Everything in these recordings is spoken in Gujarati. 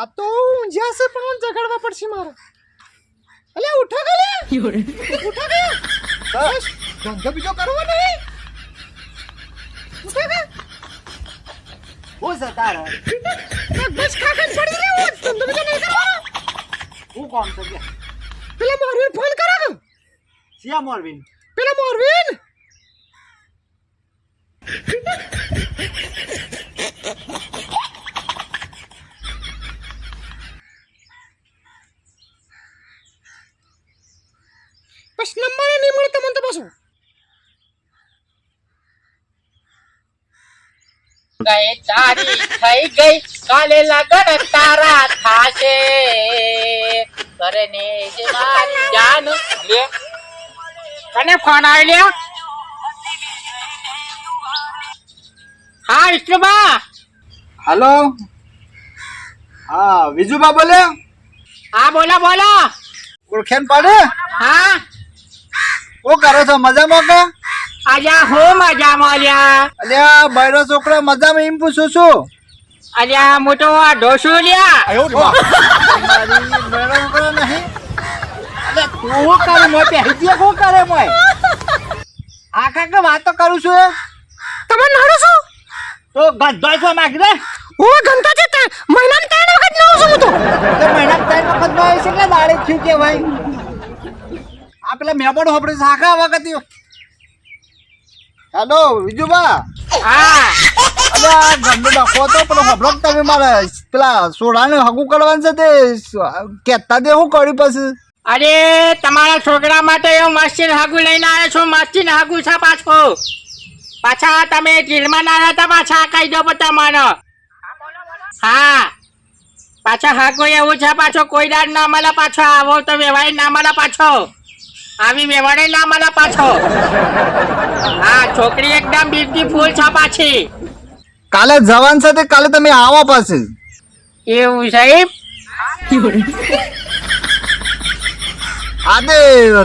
આ તો ઊંઝ્યા છે પણ જગાડવા પડશે મારે. અલે ઉઠો ગલે. ઉઠો કે બસ ધંધો બીજો કરવો નહીં. ઉઠો કે હું બસ ખાખન ધંધો બીજો નહીં કરવાનો હું કોણ છે? કે પેલા મોરવીન ફોન કરો. કે સિયા મોરવીન. પેલા મોરવીન બસ નંબર નહીં મળે તમને તો પાછું ગઈ તારી થઈ ગઈ. કાલે લગન તારા થાશે. કરને જે મારી જાન. લે. કને ફોન આવી હા વિષ્ણુબા. હાલો? હા વિજુબા બોલે? હા બોલો બોલો. ઓળખેન પડે? હા. શું કરો છો મજામાં કે? અલ્યા હો મજામાં અલ્યા. અલ્યા બૈરો છોકરો મજામાં એમ પૂછું છું. અલ્યા મોટો આ ઢોસુ લ્યા બૈરો છોકરો નહીં. અલ્યા તું કરે મોય પહેરી દે શું કરે મોય. આ કાકે વાતો કરું છું એ. તમે નડો છો? તો ગંધોય છો માગી દે હું ગંતા છે તે મહિનાની ત્રણ વખત નાઉં છું હું તો. તો મહિના ત્રણ વખત નો આવી છે એટલે દાડે થયું કે ભાઈ. આ પેલા મેમણ હોપડે સાખા વખત હેલો વિજુબા હા. અરે આ ગંદો ડખો તો પેલો જ તમે મારે પેલા સોડાને હગું કરવાનું છે તે કેતા દે હું કર્યું પછી. અરે તમારા છોકરા માટે હું મસ્તીન હાગુ લઈને આવ્યો છું મસ્તીન હાગુ છે પાછો. પાછા તમે જેલમાં ના હતા પાછા કહી દો મને. હા. પાછા હાગુ એવું છે પાછો કોઈ દાડ ના મળે પાછો આવો તો વ્યવહાર ના મળે પાછો. આવી વ્યવહારે ના મળે પાછો હા છોકરી એકદમ બ્યુટીફુલ છે. પાછી કાલે જવાન છે તે કાલે તમે આવો પછી. એવું સાહેબ આજે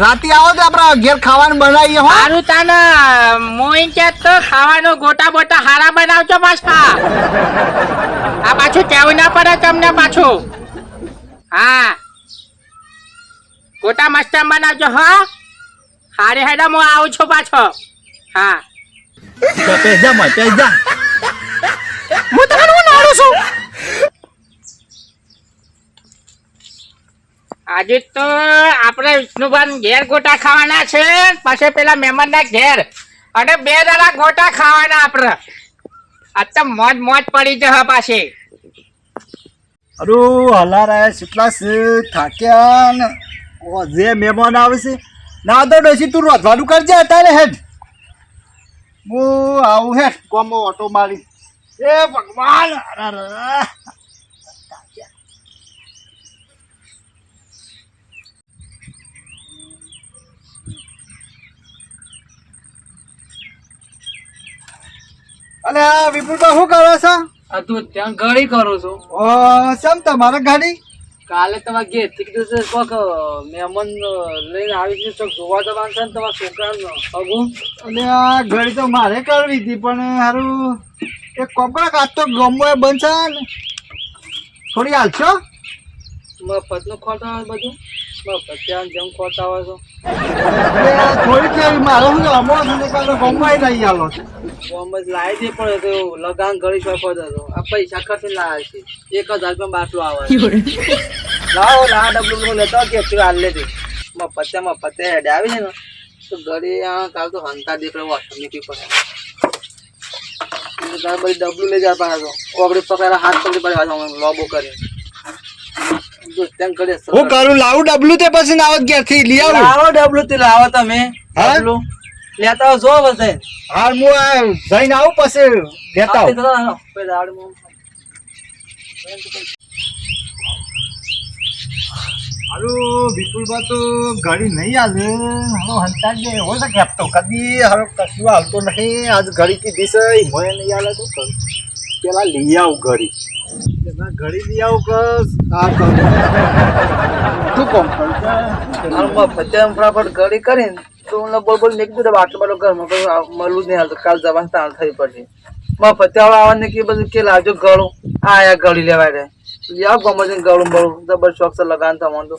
રાતે આવો તો આપણા ઘેર ખાવાનું બનાવીએ હો. સારું તાને મોઈન કે તો ખાવાનું ગોટા બોટા હારા બનાવજો પાછા. આ પાછું કેવું ના પડે તમને પાછું. હા. ગોટા મસ્ત બનાવજો હા. હારે હેડા હું આવું છું પાછો. હા. જા મય તે જા. હું તમને હું નાડું છું? આજે તો આપણે વિષ્ણુભાન ઘેર ગોટા ખાવાના છે. પછી પેલા મહેમાનના ઘેર. અને બે દાડા ગોટા ખાવાના આપણે. આજ તો મોજ મોજ પડી જશે પાછી. અરુ હલારા કેટલા છે થાક્યા જે મહેમાન આવે છે ના તો ડોસી તું રોધવાનું કરજે અત્યારે હેડ. હું આવું હેડ કોમો ઓટો મારી. એ ભગવાન. અલે આ વિપુલભાઈ શું કરો છો? આ તું ત્યાં ઘડી કરું છું. ઓ ચમ તમારા ગાડી કાલે તમારે ઘેરથી કીધું છે કોક મહેમાન લઈને આવી છે ચોક જોવા જવાનું છે ને તમારા છોકરાનો અગું અને આ ઘડી તો મારે કરવી હતી પણ સારું એક કોકડા કાચ તો ગમો એ બનશે ને. થોડી હાલશો? મફતનું ખોટા બધું? મફત જમ ખોતા હોય છો? એટલે આ થોડી કેવી અમો છે ને કાલે નહીં હાલો બોમ્બ જ લાવી દે પડે તો લગાન ગળી છો હતો. આ પૈસા ખર્ચી લાવે છે. એક હજાર રૂપિયા બાટલો આવે લાવો ના ડબલું હું લેતો કે તું હાલ લેજે. મફત હેડે આવી છે ને. તો ઘડી આ કાલ તો હંતા દીકરો વોટર નીકળી પડે એટલે પછી ડબલું લઈ જાય પાછો ઓગળી પકડે હાથ પકડી પડે પાછો લોબો કરી જો ત્યાં ઘડી હું કરું લાવું ડબલું તે પછી નાવત ઘેરથી લઈ આવું. લાવો ડબલું તે લાવો તમે? ડબલું. લેતા આવો જો બસે હાલ હું આ જઈને આવું પછી લેતા આવું. વિપુલભાઈ તો ગાડી નહીં હાલે. હાલો હંતા જ છે કેપ તો કદી? હારો કશું હાલતો નહીં. આજ ઘડી કીધી છે ઈ નહીં હાલે તો કરું? પેલા લઈ આવું ઘડી. ઘડી લઈ આવું કસ? આ કરું શું કોમ કરું? ફટાફટ ઘડી કરીને તો હું બોલ બોલ નીકળી દે આટલો બધો ઘરમાં કોઈ મળવું જ નહીં. હાલતું કાલ જવાનું તાણ થઈ પડશે. માં આવવાને કે બધું કે લાવજો ગળું આ આયા ગળી લેવાય રે યાર ગમે છે ગળું બળું. જબર શોખ છે લગાન થવાનું તો.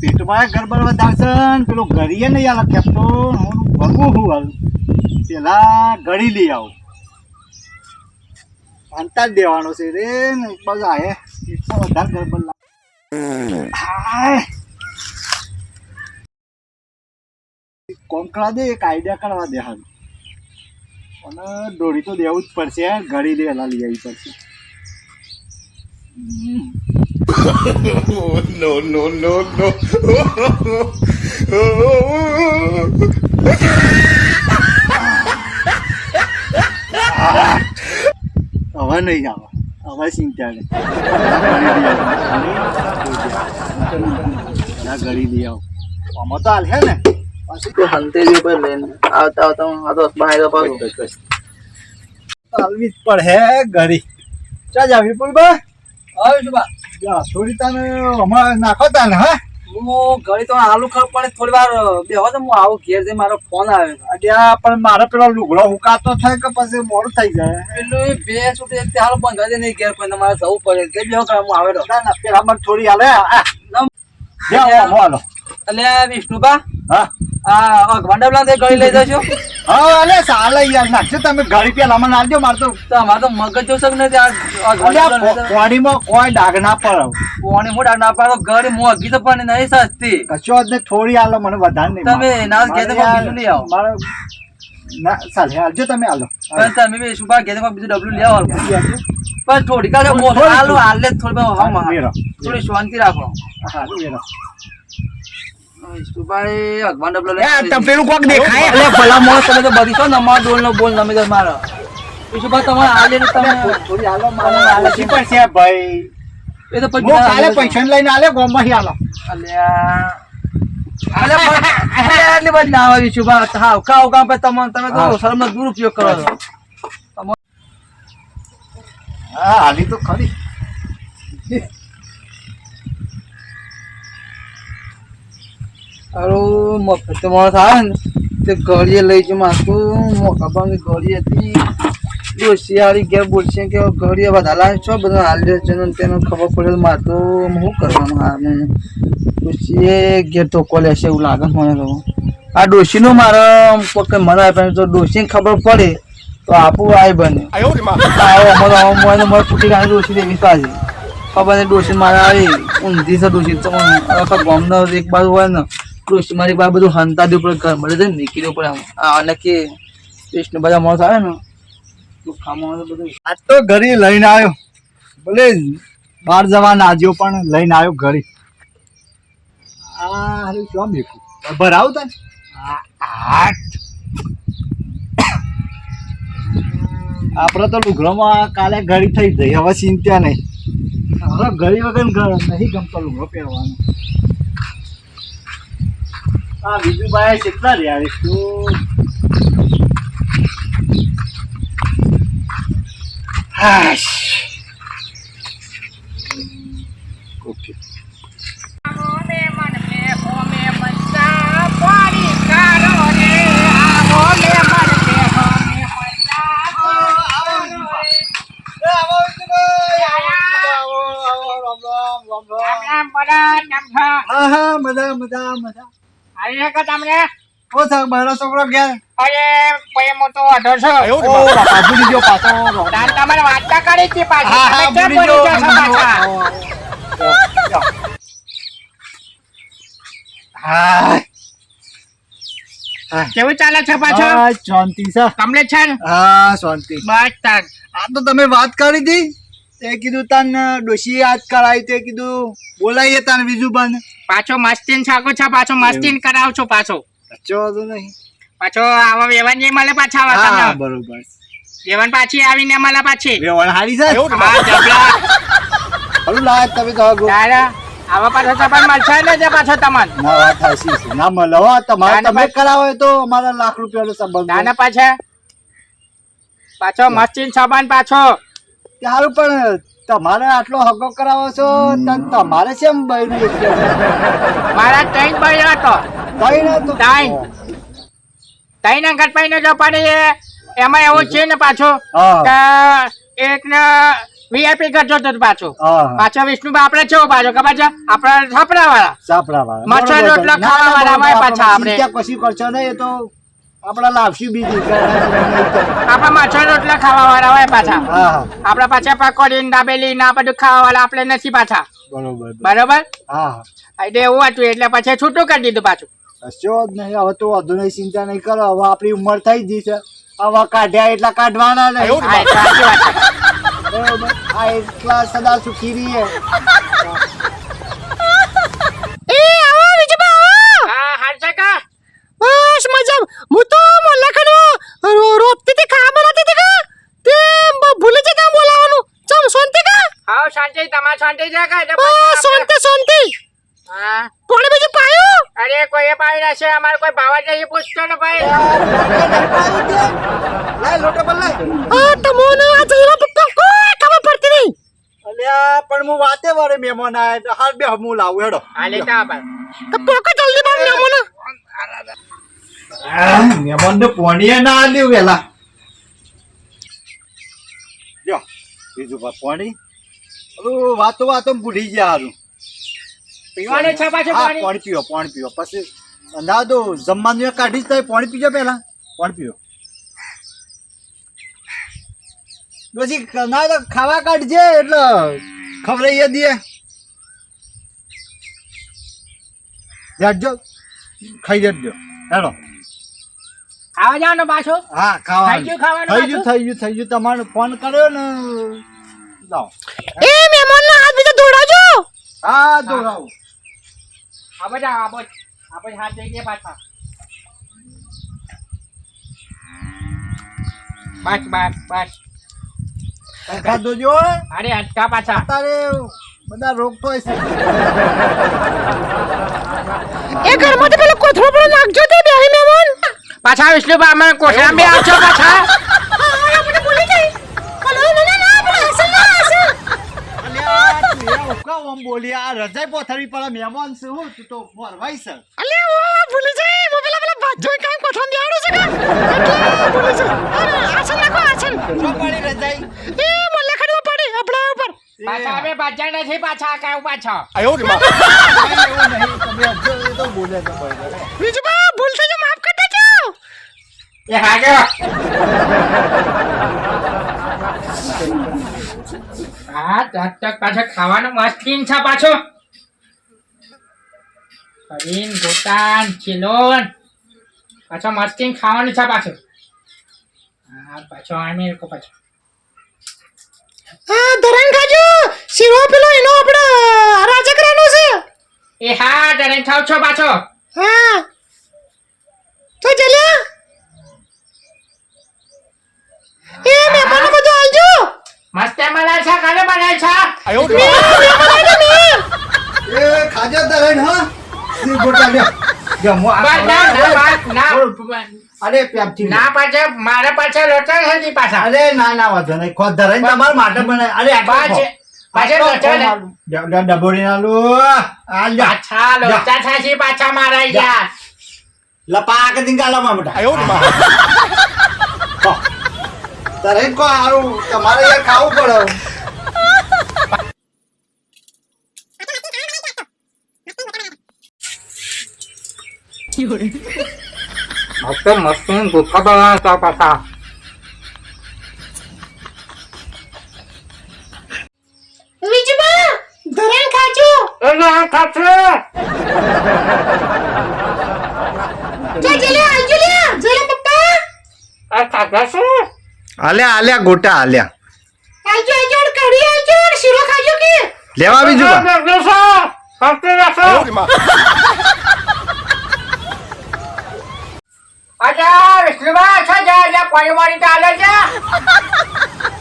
પેટમાં ગરબડ વધારશે ને પેલો ઘડીએ નહીં આલા કેપ્ટો હું ભરવું હું હાલ. પેલા ઘડી લઈ આવું. અંતા જ દેવાનો છે. રે બધા હે. એટલો વધારે ગરબડ લાગે. કોમ દે, એક આઈડિયા કરવા દે હાલ. અને દોડી તો દેવું જ પડશે ઘડી દે, એલા લઈ આવી પડશે. હમ. હવે નહીં આવે હવે ચિંતા નહીં ઘડી લઈ આવો આમાં તો હાલ હે ને પાછી તો હંતે જ ઉપર લઈને આવતા આવતા હું આ તો બહાર પાડું હાલવી જ પડે ઘડી ચા જાવી પુલબા હવે શું બા જા થોડી તને હમણાં નાખો તાને હા હું ઘડી તો આલુ ખબર પડે થોડી વાર બેહો તો હું આવું ઘેર જઈ મારો ફોન આવ્યો અડ્યા પણ મારે પેલો લુગડો હુકાતો થાય કે પછી મોડું થઈ જાય? પેલું બે છૂટે તે હાલ બંધ નહીં ઘેર પણ મારે જવું પડે. તે બેહો કરે હું આવેલો. ના ના પેલા મને થોડી હાલે હાલો. એટલે વિષ્ણુબા? હા? તે ગળી લઈ જજો. હા અલે સાલે યાર નાખજો તમે ઘડી પેલા મને આલજો મારે તો તો તો મગજ જોશે કોણીમાં કોઈ ડાઘ ના પડે. પોણી મોટા ના પાડો ઘરે મોંઘી તો પણ નહીં સસ્તી. કશો જ થોડી આલો મને વધારે નહીં તમે ના તો બીજું લઈ આવો. મારે ના હાલજો તમે પણ તમે બી બીજું ડબલું લઈ આવો. પણ થોડી કાલે હાલો હાલે જ થોડી હા થોડી શાંતિ રાખો. હા વેરો. પેલું કોક દેખાય? અલે ભલા માણસ તમે તો બધી છો ને અમારો ડોલ નો બોલ તમે મારો. વિષ્ણુભાઈ તમારે હાલે તમે થોડી હાલો મારે તમારે હાલે ઓછી ભાઈ. એ તો પછી કાલે પૈસા લઈને આલે ગોમાં હાલો અલ્યા અલે પણ- અલે બધી ના આવે વિષ્ણુભાઈ હા કાવ કામ પર તમે તમે તો શરમનો દુરુપયોગ કરો છો. હા હાલી તો ખરી. હારું મફત માણસ આવે ને. તે ઘડીએ લઈ જઉં માથું મોટા ભાગે ઘડી હતી. ડોશિયાળી ઘેર બોલશે કે ઘડીએ બધા લાવે છો બધા હાલ્યો છે ને તેનો ખબર પડે મારે તો શું કરવાનું હા મને ડોશીએ ઘેર ધોકો લેશે એવું લાગે મને તો. આ ડોશીનો મારે કોઈ મને આપે તો ડોશીને ખબર પડે તો આપું આય બને. મને મને ફૂટી કાઢી ડોશી દેવી પાસે ખબર નહીં ડોશી મારે આવી ઊંધી છે ડોશી. તો આખા ગામનો એક બાજુ હોય ને ડોશી મારી પાસે બધું હંતાદી ઉપર મળે છે નીકળી ઉપર અને કે કૃષ્ણ બધા માણસ આવે ને તો ખાવાનું બધું. આ તો ઘરે લઈને આવ્યો. ભલે બહાર જવા ના પણ લઈને આવ્યો ઘરે આ હારું શું મેકું ભરાવ તને આપણે તો કાલે ઘડી થઈ જઈ હવે ચિંતા નહીં. હવે ઘડી વગર નહીં ગમતો લુગડો પહેરવાનો. આ બીજું ભાઈ કેટલા રહ્યા તું ઓકે. હા હા મજા. મજા મજા ઓ સાહેબ મારો છોકરો ગયા ઓ બાપા ભૂલી ગયો પાછો. હા હા ભૂલી ગયો. હા કેવું ચાલે છે પાછો? શાંતિ છે. કમલે છે ને? હા શાંતિ. બસ તાર આ તો તમે વાત કરી હતી? તે કીધું તન ડોશી યાદ કરાવી તે કીધું બોલાઈએ તને બીજું બંધ પાછો મસ્તીન છાકો છે પાછો મસ્તીન કરાવ છો પાછો. કચ્ચો વાંધો નહીં. પાછો આવા વેવન નહીં મળે પાછા આવા બરોબર. વેવન પાછી આવીને મળે પાછી. વેવણ હારી છે. હા જબલા હલું લાય તમે તો. તારા આવા પાછો તમને મળશે ને જે પાછો તમન. ના વાત હાચી છે. ના મળે હો. તમારે ના, ના, તમે કરાવો તો અમારા લાખ રૂપિયાનો સંબંધ તાને પાછા. પાછો મસ્તીન સામાન પાછો. સારું પણ તમારે આટલો હગો કરાવો છો તમારે કેમ બૈરું મારા ત્રણ ભાઈ હતો ત્રણ ત્રણ. ત્રણ અંગત ભાઈ જો પાડી એમાં એવું છે ને પાછો કે એક ને વીઆઈપી કરજો તો પાછો. પાછો વિષ્ણુ આપણે છે પાછો ખબર છે? આપણા છપરા વાળા સાપડા વાળા મચ્છર રોટલા ખાવા વાળા પાછા આપણે. કશું કરશો નહીં એ તો આપણા લાવશું બીજી આપણા માછા રોટલા ખાવા વાળા હોય પાછા. આપડા પાછા પકોડી દાબેલી ના બધું ખાવા વાળા આપણે નથી પાછા. બરોબર બરોબર. હા હા. એટલે એવું હતું એટલે પછી છૂટું કરી દીધું પાછું. કશો જ નહીં હવે તો વધુ નહીં ચિંતા નહીં કરો હવે આપણી ઉંમર થઈ ગઈ છે. હવે કાઢ્યા એટલા કાઢવાના નહીં. બરોબર. આ એટલા સદા સુખી રહીએ એ આવો વિજયબા આવો હા હાલ કા બસ મજા હું તો મોલ્લાખંડ રોપતી હતી ખા બનાતી હતી કા તે બ- ભૂલી જતા બોલાવાનું ચમ શાંતિ કા હા શાંતિ તમાર શાંતિ છે કા એટલે બસ પછી શાંતિ શાંતિ હા કોણે બીજું પાયું અરે કોઈ પાડી નાખશે અમારે કોઈ ભાવા નહીં પૂછતો ને ભાઈ લાય લોટો પર લાય આ તમોને આ જઈરા પપ્પા કોઈ ખબર પડતી નહીં અલ્યા પણ હું વાતે વારે મહેમાન આયા તો હાલ બે હું લાવું હેડો હાલે તો પોકે જલ્દી બાર નામોને મહેમાન ને પોણીએ ના આલ્યું વેલા જો બીજું પા પોણી ઓલું વાતો વાતો ભૂલી ગયા હારું પીવાનું છે પાછું પાણી પાણી પીવો પાણી પીવો પછી ના તો જમવાનું કાઢી જ થાય પાણી પીજો પેલા પાણી પીવો પછી ના તો ખાવા કાઢજે એટલે ખબર દઈએ જાડજો? ખાઈ જજો હેલો ખાવા જાવ ને પાછો? હા ખાવા થઈ ગયું ખાવાનું થઈ ગયું થઈ ગયું થઈ ગયું. તમારો ફોન કર્યો ને? લાવો. એ મહેમાનના હાથ બીજો દોડાજો હા દોડાવો. આવો જાવ આવો આવો હાથ દઈ દે પાછા. બસ બસ બસ. ખાધો જો? અરે અટકા પાછા. તારે બધા રોગ તો હશે એ ઘરમાંથી પેલો કોથળો પણ નાખજો તે બેહી મહેમાન પાછા વિષ્ણુભા અમે કોથળા બે આવજો પાછા આપણે ભૂલી ગઈ હલો ના ના ના આપણે હસન ના હસન અલ્યા તું એ ઉકા ઓમ બોલી આ રજાઈ પોથરી પર મહેમાન છે તું તો મોરવાઈ છે અલે ભૂલી જઈ હું પેલા પેલા ભાજોઈ કાંઈ કોથળો બેહાડું છે કા ભૂલી જઈ અરે નાખો હસન રજાઈ એ મોલ્લાખંડમાં પડી આપણા ઉપર પાછા અમે પાછા નથી પાછા કાયું પાછા. એવું નહીં તમે હજુ તો બોલે તો બીજું બા ભૂલ થઈ જાય માફ કરી દેજો. એ હાગે હા તક ટક પાછો ખાવાનો મસ્તીન છે પાછો. કરીન ગોતાન ચિલોન પાછો મસ્તીન ખાવાનું છે પાછો. હા પાછો આમે કો પાછો. હા ધરણ ખાજો શીરો પેલો એનો આપણે રાજકરાનો છે. એ હા તને ખાવ છો પાછો. હા. તો ચલ્યા. એ મહેમાનો બધું આલજો મસ્ત બનાય છે કાલે બનાય છે. એ ખાજો હા ગોટા આ ના ના ના. અરે પ્યાપથી ના પાછા મારા પાછા લોટો નથી પાછા. અરે ના ના વાંધો નહીં. ખોદ ધરાઈ તમારા માટે બને અરે આટલો પાછળ ખો. પાછળ આટલો લોટો ખો ને. મારું. ડ- ડ- ડબોડી ના લો. આ પાછા થાશી પાછા મારા યાર. લપાક દિંગાલા માં. બેટા ખો. તારે કો હારું તમારે યાર ખાવું પડે. મસ્ત મસ્ત ગુફા બનાવતા પાછા વિજબા ધરણ આ ખાધા છે આલ્યા આલ્યા ગોટા આલ્યા આજો આજો અને કઢી આલજો શીરો ખાજો કે લેવા બીજું કા? અચ્છા વિષ્ણુભાઈ અચ્છા જા જા પાણી વાણી ચાલે છે?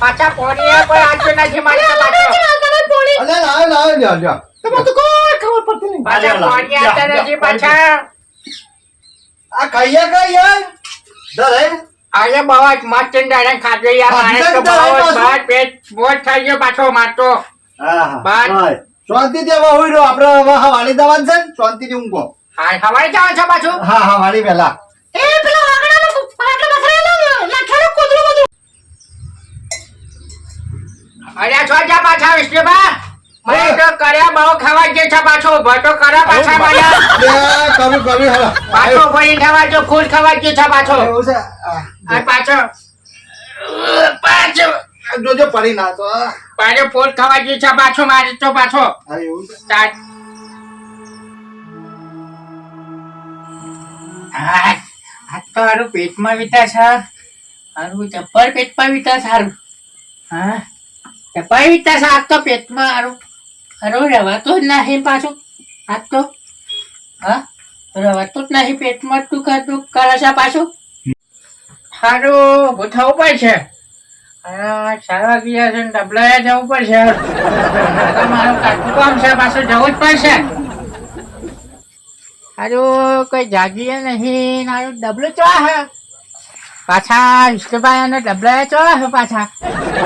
પાછા પોણી કોઈ આલતું નથી મારી પાછો પોણી. અલે લાવ લાવ લ્યો લ્યો તમે તો કોઈ ખબર પડતી નહીં. પાછા પોણી આલતા નથી પાછા. આ કહીએ કઈ દરે આજે બહુ જ મસ્ત ડાયરેક્ટ ખાધો યાર મારે તો બહુ જ બહુ પેટ મોટ થઈ ગયો પાછો મારતો હા. બાય. શાંતિથી હવે હોય રહ્યો. આપણે હવે હવાળી છે શાંતિ શાંતિથી ઊંઘો. હા હવાઈ જાવ છો પાછું? હા હા વાળી વેલા એ પેલા વાગડાનો પાટલા બસરેલો લાઠાનો કોદરો બધું. અરે છો જા પાછા વિષ્ણુબા મને તો કર્યા બહુ ખાવા જે છે પાછો ઊભો તો પાછા મને. લે, કરું કરું પાછો ભરી થવા જો ફૂલ ખાવા જે છે પાછો. આ, આ પાછો. પાછો. જોજો પડી ના તો પાછો ફૂલ ખાવા જે છે પાછો મારે તો પાછો. એવું સ્ટાર્ટ આ તો હારું, પેટમાં વિતા છે હારું, ચપ્પલ પેટમાં વિતા સારું. હા? ચપ્પલ વિતા છે હાથ તો પેટમાં હારું. હારું, રવાતું જ નહીં પાછું, હાથ તો. હા? રવાતું જ નહીં પેટમાં તું કરતું કરે છે પાછું? સારું ગોઠવવું પડશે. હા સારા ગયા છે ને ડબલાએ જવું પડશે. મારું કાચું કામ છે, પાછું જવું જ પડશે. હારું, કોઈ જાગીએ નહીં, હારું, ડબલું ચો હે. પાછા વિષ્ણુભાઈ અને ડબલા ચો હે પાછા.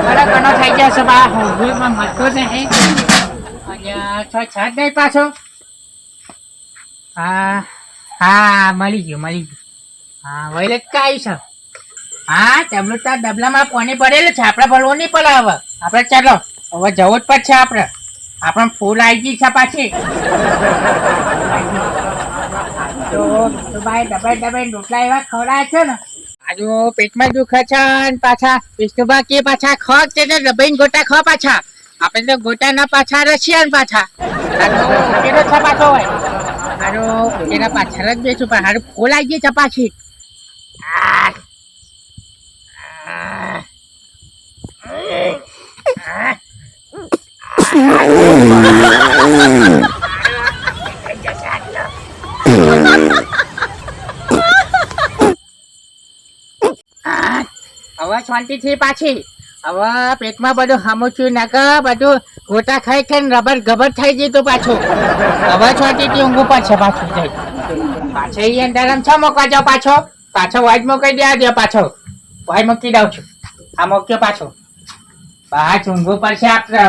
બડા ઘણો થઈ ગયા છે, બા હોગુમાં મળતો નહીં. છ છ નહીં પાછો. હા હા, મળી ગયું મળી ગયું. હા વૈલે કાંઈ છે. હા, ડબલું તાર ડબલામાં પાણી પડેલું છે? આપણે ભરવું નહીં પડે હવે આપણે ચાલો, હવે જવું જ પડશે આપણે. આપણે ફૂલ આવી ગઈ છે પાછી. દબાઈ દબાઈ રોટલા એવા ખવડાવે છે ને. આજુ પેટમાં દુખે છે ને પાછા વિષ્ણુભાઈ કે પાછા, ખ તે તો દબાઈને ગોટા ખ પાછા. આપણે તો ગોટાના પાછા રશિયન પાછા. હારું છે પાછો હોય હારું એના પાછળ પણ હારું ખોલાઈ ગઈ છે પાછી. હવે શાંતિથી પાછી. હવે પેટમાં બધું હમુચું નાખ, બધું ગોટા ખાઈ ખાઈને રબર ગબર થઈ જતું પાછું. હવે શાંતિથી ઊંઘું પડશે પાછું જઈ પાછો એ અંદર આમ છ મૂકવા જાઓ પાછો. પાછો વાઈટ મૂકી દે દે પાછો. વાઈટ મૂકી દઉં છું. આ મૂક્યો પાછો. પાછ ઊંઘું પડશે આપણે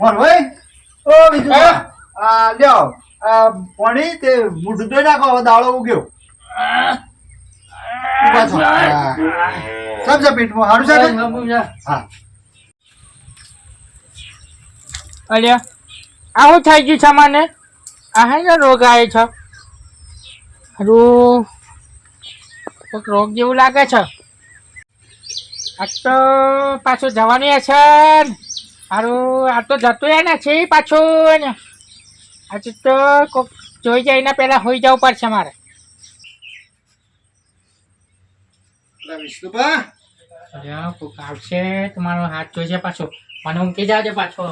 ભરવાઈ ઓ બીજું આ લ્યો આ પાણી તે મૂઢું ધોઈ નાખો હવે દાળો ઉગ્યો. છો. હા. સમજે હારું છે હા અલ્યા આવું થઈ ગયું છે મને? આ હે ને રોગ આવે છે? હારું. કોઈક રોગ જેવું લાગે છે? આ તો પાછું જવાની છે હારું આ તો જતું ય છે પાછું ને આજે તો કોક જોઈ જાય એના પહેલાં હોઈ જવું પડશે મારે. વિષ્ણુભા. અલ્યા કોક આવશે તમારો હાથ જોઈશે પાછો. મને ઊંઘી જાજો પાછો.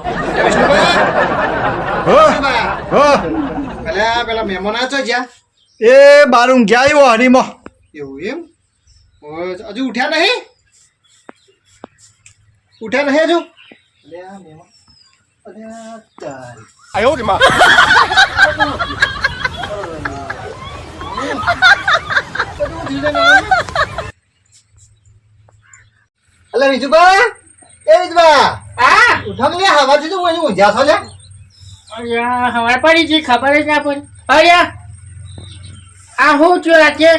પેલા પેલા મહેમાન આ છો જ્યાં? એ બારું ગયા આવ્યો હરીમાં. એવું એમ? હજુ ઉઠ્યા નહીં? ઉઠ્યા નહીં હજુ? Dia memang Ayo di mah અલે રીજુબા. એ રીજુબા. હા? ઉઠમ લે હવા થી તો હું ઊંઝા છો લે. અરે હવા પડી ગઈ ખબર જ ના પડી. અરે આ હું છું આજે?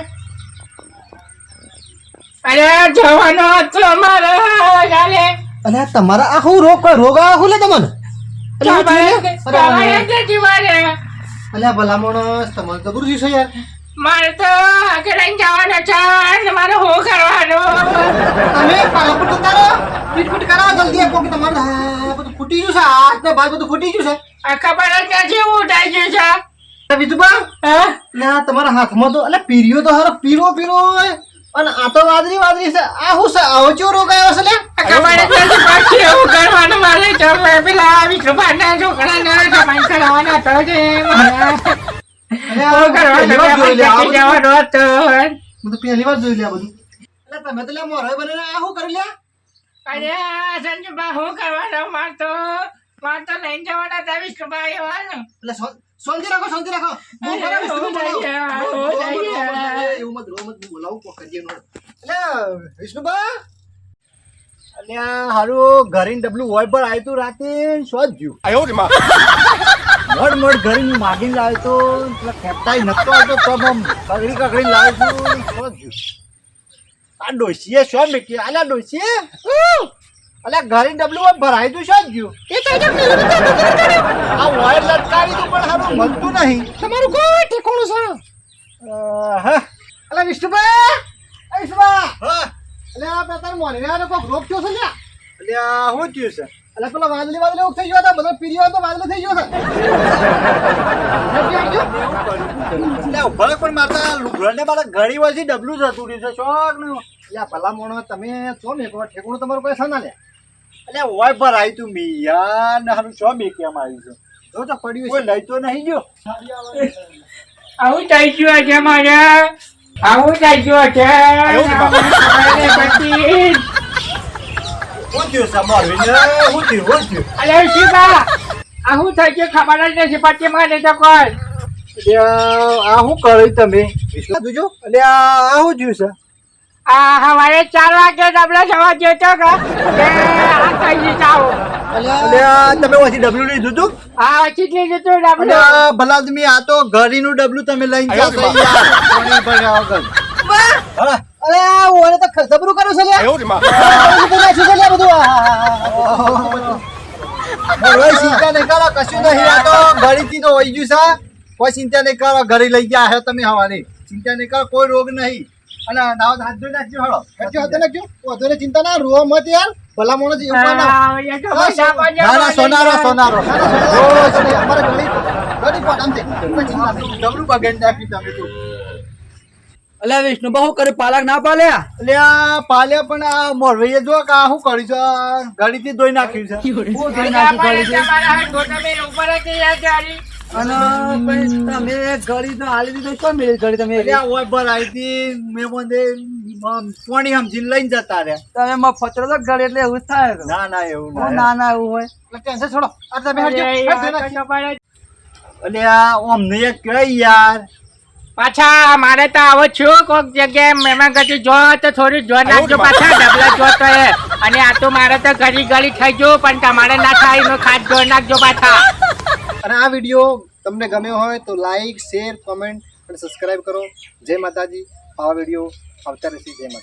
અરે જવાનો હતો મારે ચાલે અને તમારા આ શું રોગ રોગ આ શું લે તમને? અલ્યા ભલામણ તમારે તો ગુરુજી છે યાર. મારે તો આગળ લઈને જવાનો છે અને મારે શું કરવાનું? તમે પાલપુર તો તારો પીટપીટ કરાવો જલ્દી. આપો કે તમારે આ બધું ફૂટી ગયું છે. હાથ ને ભાઈ બધું ફૂટી ગયું છે. આ ખબર જ નથી હું ઉઠાઈ ગયું છે. વિજુભા ને આ તમારા હાથમાં તો એટલે પીરિયો તો હારો પીરો પીરો હોય. અને આ તો વાદળી વાદળી છે. આ શું છે? આવો ચેવો રોગ આવ્યો છે લે? પાછી એવું કરવાનું મારે તો પેલા છોકરાને જમાઈ જે અરે કરવાનું જવાનો હતો હું તો પહેલી વાર જોઈ લે બધું. એટલે તમે તો લે મોરય બનીને આ શું કરી લે? અરે કરવાનું? માર તો માર તો લઈને જવાના હતા આવવાનું એટલે શાંતિ રાખો શાંતિ રાખો. હો રો વિષ્ણુબા અલ્યા હારું ઘરે ડબલું હોય પર આવ્યું તું રાતે શું જ જ્યું મોડ મોડ ઘરે હું માગીને લાવ્યો તો પેલા ખેપતાઈ નતો આવતો તો આમ કગડી કગડી લાવ્યો છું શોધ જ્યું આ ડોસીએ શું મેકી અલ્યા ડોસીએ અલ્યા ઘરે ડબલું હોય ભરાઈ તું શોધ જ્યું એ તો. આ વાયર લટકાવી તું પણ હારું મળતું નહીં. તમારું કોઈ ઠેકાણું છે. અ, હા. અલા વિષ્ણુભાઈ વિષ્ણુભા હા. અલે આ પેતા મોને કોક રોગ થયો છે લ્યા અલ્યા શું થયું છે? એટલે પેલા વાદળી વાદળી રોગ થઈ ગયો હતો બધો પીરિયો હતો વાદળી થઈ ગયો? પણ મારતા લુગડાને મારા ઘડી ડબલું જ રહ્યું છે શોખ ને અલ્યા ભલા મોણો તમે છો ને એકવાર ઠેકાણું તમારું કોઈ છે ના લે. એટલે ઓય પર આવી તું મિયા ને હારું છો બે કેમ આવ્યું છે? જો તો પડ્યું કોઈ લઈ તો નહીં ગયો? આવું થઈ ગયું આજે મારે આવું થઈ ગયું છે. આવું પછી. શું થયું છે મારવીને શું થયું? શું થયું? અલે શિવા આવું થઈ ગયું ખબર જ નથી પડતી મને તો કોઈ. આ શું કર્યું તમે? વિષ્ણુ જોજો. અલ્યા આ શું થયું છે. આ સવારે ચાર વાગે ડબલા સવા જતો કે આ કઈ તમે પછી ડબલું લીધું તું? હા પછી જ લીધું ડબલું ભલા આદમી આ તો ઘડીનું ડબલું તમે લઈને જશો અરે ઓને તો કર્યું છે છે બધું. ચિંતા નહીં કરો કશું નહીં આ તો ઘડીથી તો હોઈ ગયું છે. કોઈ ચિંતા નહીં કરો ઘરે લઈ ગયા હે તમે હવાની. ચિંતા નહીં કરો કોઈ રોગ નહીં. અને નાવ હાથ ધોઈ નાખજો હળો વાંધો નહીં, ચિંતા ના રો મત યાર. ભલા મોણસ એવું ના ના. સોનારો અમારે. ડબલું બગાડી નાખ્યું તમે તો. અલ્યા વિષ્ણુ બહુ કરે પાલક ના પાલ્યા? એટલે આ પાલ્યા પણ આ મોરવૈયે જો કે આ શું કર્યું છે? ગાડી થી ધોઈ નાખ્યું છે. ધોઈ. અને તમે ઘડી તો હાલી દીધું શું મેળી ઘડી તમે ઓય પર આવી હતી મેં મને પોણી સમજીને લઈને જતા રે તમે મફત તો ઘડી એટલે એવું થાય ના ના એવું ના ના. એવું હોય. એટલે ટેન્શન છોડો. આ તમે હટજો. એટલે આ કઈ કહે યાર પાછા મારે તો આવો છું કોક જગ્યાએ મહેમાન ગતિ જો તો થોડું જો નાખજો પાછા ડબલા જો તો એ અને આ તો મારે તો ઘડી ઘડી થઈ ગયું પણ તમારે ના થાય નો ખાસ જો નાખજો પાછા. અને આ વીડિયો તમને ગમ્યો હોય તો લાઈક શેર કોમેન્ટ અને સબસ્ક્રાઇબ કરો. જય માતાજી. આ વીડિયો આવતા રહેશે. જય માતા